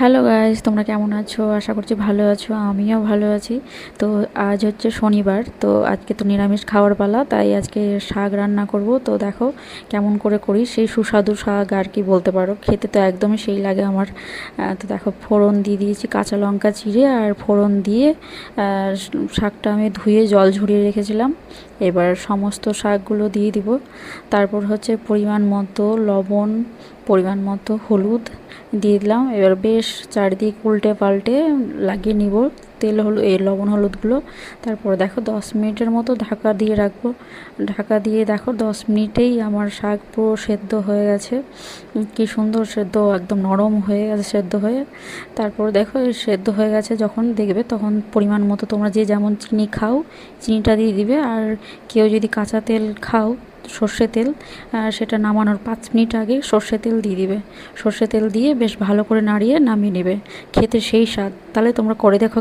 Hello guys তোমরা কেমন আছো? আশা করছি ভালো আছো, আমিও ভালো আছি। তো আজ হচ্ছে শনিবার, তো আজকে তো নিরামিষ খাওয়ার পালা, তাই আজকে শাক রান্না করব। তো দেখো কেমন করে করি, সেই সুস্বাদু শাক আর কি বলতে পারো। খেতে তো একদমই সেই লাগে আমার। তো দেখো ফোড়ন দিয়ে দিয়েছি কাঁচা লঙ্কা চিড়ে আর ফোড়ন দিয়ে শাকটা আমি ধুয়ে জল ঝরিয়ে রেখেছিলাম। এবার সমস্ত শাকগুলো দিয়ে দিব। তারপর হচ্ছে পরিমাণ মতো লবণ, পরিমাণ মতো হলুদ দিয়ে দিলাম। এবার বেশ চারিদিক উল্টে পাল্টে লাগিয়ে নিব। তেল হলুদ, এই লবণ হলুদগুলো। তারপর দেখো দশ মিনিটের মতো ঢাকা দিয়ে রাখব। ঢাকা দিয়ে দেখো দশ মিনিটেই আমার শাক পুরো সেদ্ধ হয়ে গেছে। কি সুন্দর সেদ্ধ, একদম নরম হয়ে গেছে সেদ্ধ হয়ে। তারপর দেখো সেদ্ধ হয়ে গেছে যখন দেখবে তখন পরিমাণ মতো তোমরা যে যেমন চিনি খাও, চিনিটা দিয়ে দিবে। আর কেউ যদি কাঁচা তেল খাও সর্ষে তেল সেটা নামানোর পাঁচ মিনিট আগে সর্ষে তেল দিয়ে দিবে। সর্ষে তেল দিয়ে বেশ ভালো করে নাড়িয়ে নামিয়ে নেবে। খেতে সেই স্বাদ। তাহলে তোমরা করে দেখো